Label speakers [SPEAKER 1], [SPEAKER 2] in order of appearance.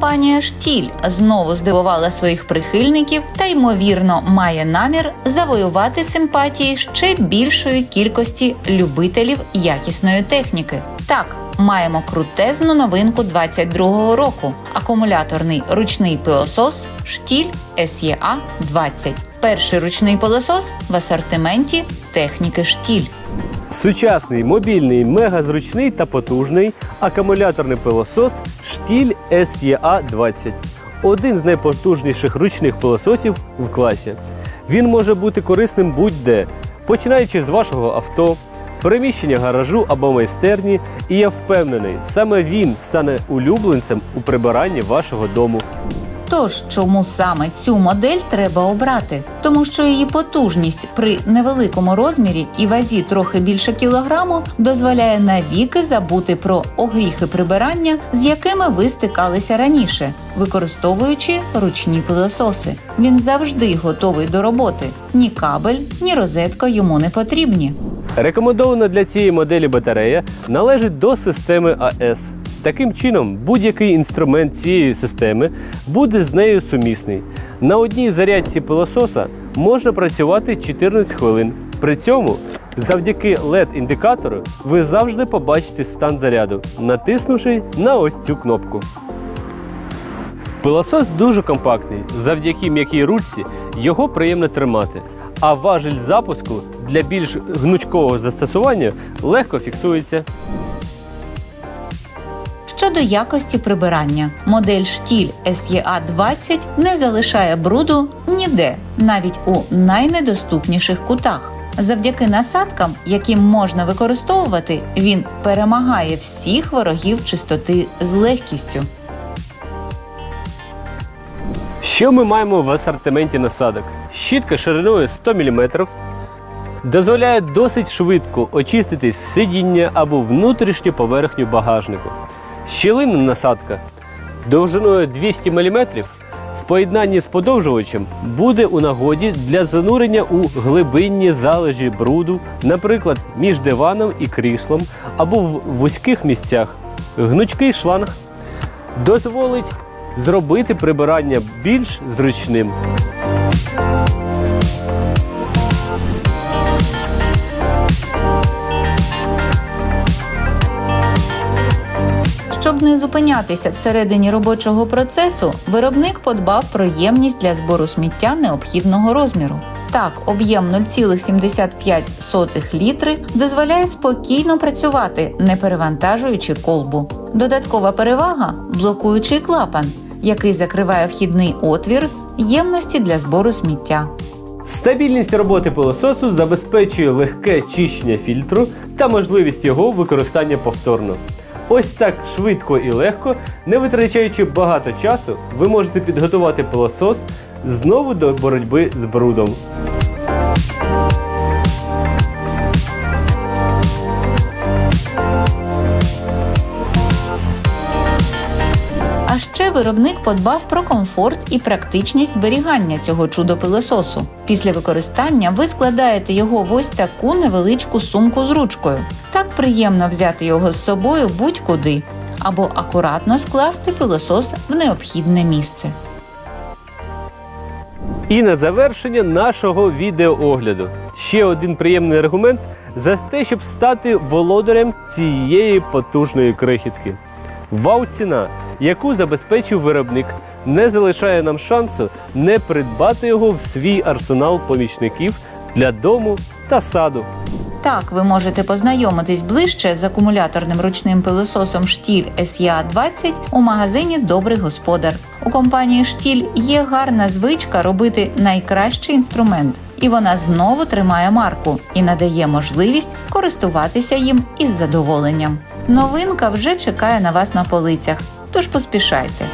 [SPEAKER 1] Компанія Штіль знову здивувала своїх прихильників та ймовірно має намір завоювати симпатії ще більшої кількості любителів якісної техніки. Так, маємо крутезну новинку 22-го року: акумуляторний ручний пилосос Штіль SEA 20. Перший ручний пилосос в асортименті техніки Штіль.
[SPEAKER 2] Сучасний, мобільний, мегазручний та потужний акумуляторний пилосос Штіль SEA 20 один з найпотужніших ручних пилососів в класі. Він може бути корисним будь-де, починаючи з вашого авто, переміщення гаражу або майстерні, і я впевнений, саме він стане улюбленцем у прибиранні вашого дому.
[SPEAKER 1] Тож, чому саме цю модель треба обрати? Тому що її потужність при невеликому розмірі і вазі трохи більше кілограму дозволяє навіки забути про огріхи прибирання, з якими ви стикалися раніше, використовуючи ручні пилососи. Він завжди готовий до роботи. Ні кабель, ні розетка йому не потрібні.
[SPEAKER 2] Рекомендована для цієї моделі батарея належить до системи АЕС. Таким чином, будь-який інструмент цієї системи буде з нею сумісний. На одній зарядці пилососа можна працювати 14 хвилин. При цьому, завдяки LED-індикатору, ви завжди побачите стан заряду, натиснувши на ось цю кнопку. Пилосос дуже компактний, завдяки м'якій ручці його приємно тримати. А важіль запуску для більш гнучкового застосування легко фіксується.
[SPEAKER 1] Щодо якості прибирання, модель штіль SEA 20 не залишає бруду ніде, навіть у найнедоступніших кутах. Завдяки насадкам, які можна використовувати, він перемагає всіх ворогів чистоти з легкістю.
[SPEAKER 2] Що ми маємо в асортименті насадок? Щітка шириною 100 мм дозволяє досить швидко очистити сидіння або внутрішню поверхню багажнику. Щілинна насадка довжиною 200 мм в поєднанні з подовжувачем буде у нагоді для занурення у глибинні залежі бруду, наприклад, між диваном і кріслом або в вузьких місцях. Гнучкий шланг дозволить зробити прибирання більш зручним.
[SPEAKER 1] Не зупинятися всередині робочого процесу, виробник подбав про ємність для збору сміття необхідного розміру. Так, об'єм 0,75 літри дозволяє спокійно працювати, не перевантажуючи колбу. Додаткова перевага блокуючий клапан, який закриває вхідний отвір ємності для збору сміття.
[SPEAKER 2] Стабільність роботи пилососу забезпечує легке чищення фільтру та можливість його використання повторно. Ось так швидко і легко, не витрачаючи багато часу, ви можете підготувати пилосос знову до боротьби з брудом.
[SPEAKER 1] А ще виробник подбав про комфорт і практичність зберігання цього чудо-пилососу. Після використання ви складаєте його в ось таку невеличку сумку з ручкою. Так приємно взяти його з собою будь-куди або акуратно скласти пилосос в необхідне місце.
[SPEAKER 2] І на завершення нашого відеоогляду. Ще один приємний аргумент за те, щоб стати володарем цієї потужної крихітки. Вау ціна, яку забезпечив виробник, не залишає нам шансу не придбати його в свій арсенал помічників для дому та саду.
[SPEAKER 1] Так, ви можете познайомитись ближче з акумуляторним ручним пилососом Штіль SEA 20 у магазині Добрий господар. У компанії Штіль є гарна звичка робити найкращий інструмент, і вона знову тримає марку і надає можливість користуватися їм із задоволенням. Новинка вже чекає на вас на полицях, тож поспішайте.